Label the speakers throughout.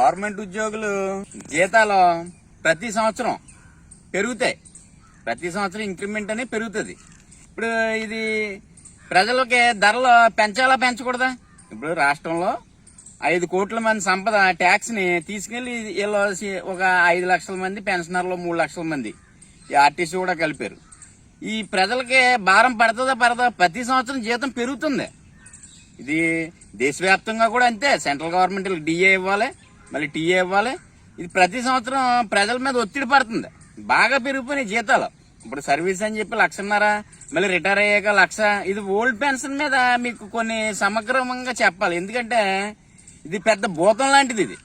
Speaker 1: Government ఉద్యోగులు జీతాలు ప్రతి సంవత్సరం పెరుగుతాయి. ప్రతి సంవత్సరం ఇంక్రిమెంట్ అనేది పెరుగుతుంది. ఇప్పుడు ఇది ప్రజలకి ధరలు పెంచాలా పెంచకూడదా? ఇప్పుడు రాష్ట్రంలో ఐదు కోట్ల మంది సంపద ట్యాక్స్ని తీసుకెళ్ళి తీసుకెళ్ళి వీళ్ళు ఒక ఐదు లక్షల మంది పెన్షనర్లు మూడు లక్షల మంది ఈ ఆర్టీసీ కూడా కలిపారు. ఈ ప్రజలకి భారం పడుతుందా పడదా? ప్రతి సంవత్సరం జీతం పెరుగుతుంది. ఇది దేశవ్యాప్తంగా కూడా అంతే. సెంట్రల్ గవర్నమెంట్ డిఏ ఇవ్వాలి. మళ్ళీ టీఏ ఇవ్వాలి. ఇది ప్రతి సంవత్సరం ప్రజల మీద ఒత్తిడి పడుతుంది. బాగా పెరిగిపోయినాయి జీతాలు. ఇప్పుడు సర్వీస్ అని చెప్పి లక్షన్నర మళ్ళీ రిటైర్ అయ్యాక లక్ష. ఇది ఓల్డ్ పెన్షన్ మీద మీకు కొన్ని సమగ్రంగా చెప్పాలి. ఎందుకంటే ఇది పెద్ద భూతం లాంటిది ఇది.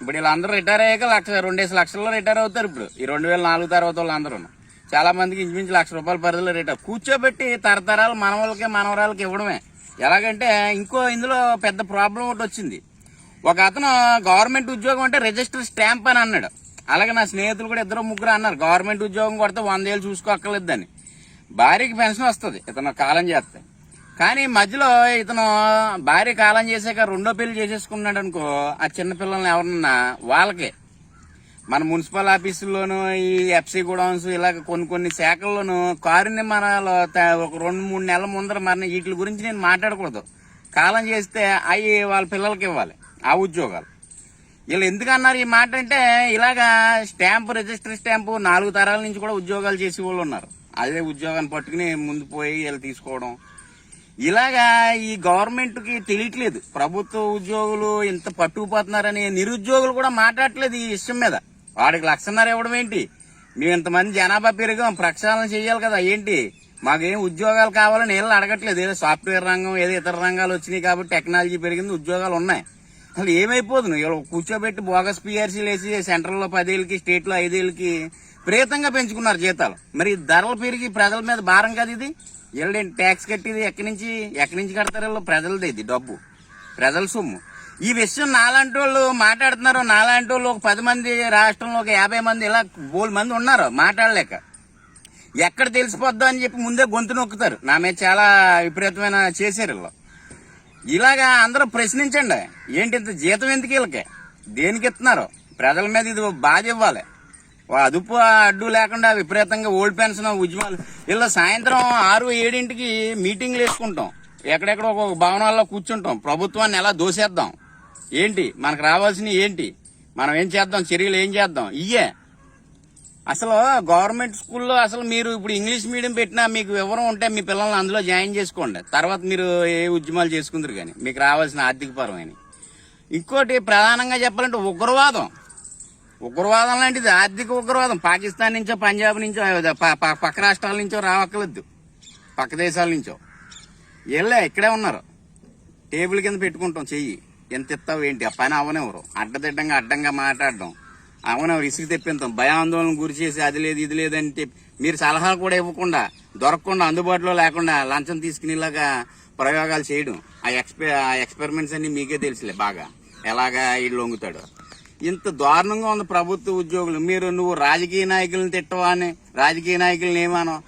Speaker 1: ఇప్పుడు వీళ్ళందరూ రిటైర్ అయ్యాక లక్ష రెండేసి లక్షల్లో రిటైర్ అవుతారు ఇప్పుడు. ఈ రెండు వేల నాలుగు తర్వాత వాళ్ళందరూ చాలా మందికి ఇంచుమించు లక్ష రూపాయల పరిధిలో రిటైర్. కూర్చోబెట్టి తరతరాలు మనవలకి మనవరాలకి ఇవ్వడమే. ఎలాగంటే ఇంకో ఇందులో పెద్ద ప్రాబ్లం ఒకటి వచ్చింది. ఒక అతను గవర్నమెంట్ ఉద్యోగం అంటే రిజిస్టర్ స్టాంప్ అని అన్నాడు. అలాగే నా స్నేహితులు కూడా ఇద్దరు ముగ్గురు అన్నారు. గవర్నమెంట్ ఉద్యోగం కొడితే వందేళ్ళు చూసుకోక్కర్లేదని. భార్యకి పెన్షన్ వస్తుంది. ఇతను కాలం చేస్తే. కానీ మధ్యలో ఇతను భార్య కాలం చేసాక రెండో పెళ్ళి చేసేసుకున్నాడు అనుకో ఆ చిన్న పిల్లల్ని ఎవరన్నా వాళ్ళకే. మన మున్సిపల్ ఆఫీసుల్లోనూ ఈ ఎఫ్సీ గోడౌన్స్ ఇలాగ కొన్ని కొన్ని శాఖల్లోనూ కారుని నిర్మాణాలు ఒక రెండు మూడు నెలల ముందర మరి వీటి గురించి నేను మాట్లాడకూడదు. కాలం చేస్తే అవి వాళ్ళ పిల్లలకి ఇవ్వాలి. ఆ ఉద్యోగాలు. వీళ్ళు ఎందుకు అన్నారు ఈ మాట అంటే ఇలాగా స్టాంపు రిజిస్టర్ స్టాంపు నాలుగు తరాల నుంచి కూడా ఉద్యోగాలు చేసే వాళ్ళు ఉన్నారు. అదే ఉద్యోగాన్ని పట్టుకుని ముందు పోయి వీళ్ళు తీసుకోవడం. ఇలాగా ఈ గవర్నమెంట్కి తెలియట్లేదు. ప్రభుత్వ ఉద్యోగులు ఇంత పట్టుకుపోతున్నారని నిరుద్యోగులు కూడా మాట్లాడట్లేదు ఈ విషయం మీద. వాడికి లక్షన్నర ఇవ్వడం ఏంటి? మేము ఇంతమంది జనాభా పెరిగాం ప్రక్షాళన చేయాలి కదా ఏంటి? మాకేం ఉద్యోగాలు కావాలని వీళ్ళు అడగట్లేదు. ఏదో సాఫ్ట్వేర్ రంగం ఏదో ఇతర రంగాలు వచ్చినాయి కాబట్టి టెక్నాలజీ పెరిగింది ఉద్యోగాలు ఉన్నాయి. అసలు ఏమైపోదు వీళ్ళు కూర్చోబెట్టి బోగస్ పిఆర్సీలు వేసి సెంట్రల్లో పదేళ్ళకి స్టేట్లో ఐదేళ్ళకి ప్రేతంగా పెంచుకున్నారు జీతాలు. మరి ధరలు పెరిగి ప్రజల మీద భారం కదా ఇది. వీళ్ళు ట్యాక్స్ కట్టేది ఎక్కడి నుంచి? ఎక్కడి నుంచి కడతారు వీళ్ళు? ప్రజలది ఇది డబ్బు. ప్రజల సొమ్ము. ఈ విషయం నాలాంటి వాళ్ళు మాట్లాడుతున్నారు. నాలాంటి వాళ్ళు ఒక పది మంది రాష్ట్రంలో ఒక యాభై మంది ఇలా బోల్ మంది ఉన్నారు. మాట్లాడలేక. ఎక్కడ తెలిసిపోద్దాం అని చెప్పి ముందే గొంతు నొక్కుతారు. నా మీద చాలా విపరీతమైన చేశారు వీళ్ళు. ఇలాగా అందరూ ప్రశ్నించండి. ఏంటి ఇంత జీతం ఎందుకు వీళ్ళకి? దేనికి ఇస్తున్నారు? ప్రజల మీద ఇది బాధ ఇవ్వాలి. అదుపు అడ్డు లేకుండా విపరీతంగా ఓల్డ్ పెన్షన్ ఉద్యమాలు. ఇలా సాయంత్రం ఆరు ఏడింటికి మీటింగ్లు వేసుకుంటాం. ఎక్కడెక్కడ ఒక భవనాల్లో కూర్చుంటాం. ప్రభుత్వాన్ని ఎలా దోసేద్దాం? ఏంటి? మనకు రావాల్సినవి ఏంటి? మనం ఏం చేద్దాం? చర్యలు ఏం చేద్దాం? ఇయ్యే. అసలు గవర్నమెంట్ స్కూల్లో అసలు మీరు ఇప్పుడు ఇంగ్లీష్ మీడియం పెట్టినా మీకు వివరం ఉంటే మీ పిల్లల్ని అందులో జాయిన్ చేసుకోండి. తర్వాత మీరు ఏ ఉద్యమాలు చేసుకుందరు కానీ మీకు రావాల్సిన ఆర్థిక పరమైన ఇంకోటి ప్రధానంగా చెప్పాలంటే ఉగ్రవాదం. ఉగ్రవాదం లాంటిది ఆర్థిక ఉగ్రవాదం. పాకిస్తాన్ నుంచో పంజాబ్ నుంచో ప- పక్క రాష్ట్రాల నుంచో రావక్కర్లేదు. పక్క దేశాల నుంచో. వీళ్ళే ఇక్కడే ఉన్నారు. టేబుల్ కింద పెట్టుకుంటాం చెయ్యి. ఎంత ఇస్తావు ఏంటి? ఆ పని అవనెవరు అడ్డదిడ్డంగా అడ్డంగా మాట్లాడడం. అవును రిస్క్ తెప్పింతాం భయాందోళన గురి చేసి అది లేదు ఇది లేదని చెప్పి మీరు సలహాలు కూడా ఇవ్వకుండా దొరకకుండా అందుబాటులో లేకుండా లంచం తీసుకునేలాగా ప్రయోగాలు చేయడం ఆ ఎక్స్పె ఆ ఎక్స్పెరిమెంట్స్ అన్ని మీకే తెలుసులే బాగా. ఎలాగా వీళ్ళు లొంగుతాడు. ఇంత దారుణంగా ఉంది ప్రభుత్వ ఉద్యోగులు. మీరు నువ్వు రాజకీయ నాయకులను తిట్టవా అని? రాజకీయ నాయకులను ఏమానో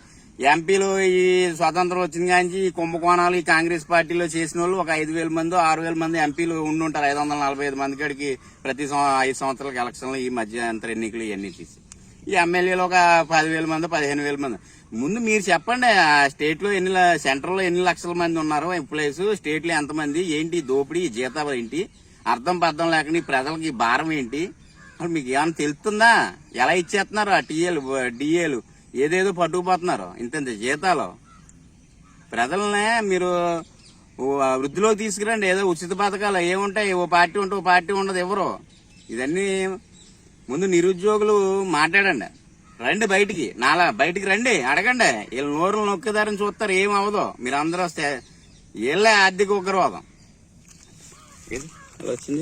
Speaker 1: ఎంపీలు ఈ స్వాతంత్రం వచ్చింది కానీ ఈ కుంభకోణాలు ఈ కాంగ్రెస్ పార్టీలో చేసిన వాళ్ళు ఒక ఐదు వేల మంది ఆరు వేల మంది ఎంపీలు ఉండి ఉంటారు. ఐదు వందల నలభై ఐదు మంది కాడికి ప్రతి ఐదు సంవత్సరాలకు ఎలక్షన్లు ఈ మధ్యంతర ఎన్నికలు ఇవన్నీ తీసి ఈ ఎమ్మెల్యేలు ఒక పదివేల మంది పదిహేను వేల మంది. ముందు మీరు చెప్పండి ఆ స్టేట్లో ఎన్ని సెంట్రల్లో ఎన్ని లక్షల మంది ఉన్నారు ఎంప్లాయీస్ స్టేట్లో ఎంతమంది ఏంటి దోపిడీ జీతాలు ఏంటి అర్థం పర్థం లేకుండా ప్రజలకి భారం ఏంటి? మీకు ఏమైనా తెలుస్తుందా? ఎలా ఇచ్చేస్తున్నారు ఆ టీఏలు డిఏలు ఏదేదో పట్టుకుపోతున్నారు. ఇంత ఇంత జీతాలు. ప్రజలనే మీరు వృద్ధిలోకి తీసుకురండి. ఏదో ఉచిత పథకాలు ఏముంటాయి ఓ పార్టీ ఉంటే ఓ పార్టీ ఉండదు ఎవరు. ఇదన్నీ ముందు నిరుద్యోగులు మాట్లాడండి. రండి బయటికి. నాలా బయటికి రండి. అడగండి. వీళ్ళ నోరులు నొక్కేదారని చూస్తారు. ఏం అవ్వదు మీరు అందరూ వస్తే వీళ్ళే ఆర్థిక ఉగ్రవాదం. వచ్చింది?